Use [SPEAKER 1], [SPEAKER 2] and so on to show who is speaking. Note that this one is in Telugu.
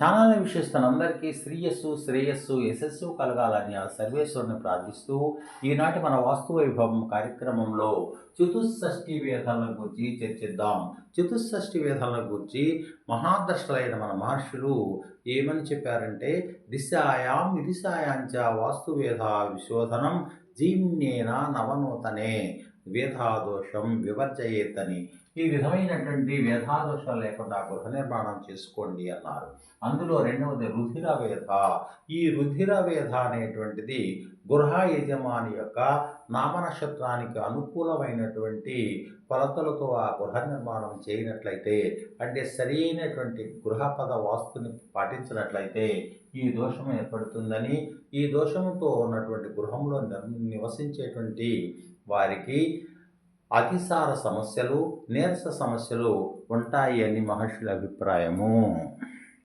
[SPEAKER 1] ఛానల్ని వీక్షిస్తున్న అందరికీ శ్రేయస్సు శ్రేయస్సు యశస్సు కలగాలని ఆ సర్వేశ్వరుని ప్రార్థిస్తూ ఈనాటి మన వాస్తు వైభవం కార్యక్రమంలో చతుషష్ఠి వేధాల గురించి చర్చిద్దాం. చతుషష్ఠి వేధాల గురించి మహాదర్శులైన మన మహర్షులు ఏమని చెప్పారంటే దిశాయాం విదిశాయాంచ వాస్తు వేద విశోధనం జీర్ణేన నవనూతనే వేధాదోషం వివర్జయేతని. ఈ విధమైనటువంటి వేదాదోషాలు లేకుండా గృహ నిర్మాణం చేసుకోండి అన్నారు. అందులో రెండవది రుధిర వేధ ఈ రుధిర వేధ అనేటువంటిది గృహ యజమాని యొక్క నామనక్షత్రానికి అనుకూలమైనటువంటి కొలతలతో ఆ గృహ నిర్మాణం చేయనట్లయితే అంటే సరైనటువంటి గృహపద వాస్తుని పాటించినట్లయితే ఈ దోషం ఏర్పడుతుందని ఈ దోషంతో ఉన్నటువంటి గృహంలో నివసించేటువంటి వారికి అతిసార సమస్యలు నీరస సమస్యలు ఉంటాయి అని మహర్షుల అభిప్రాయము.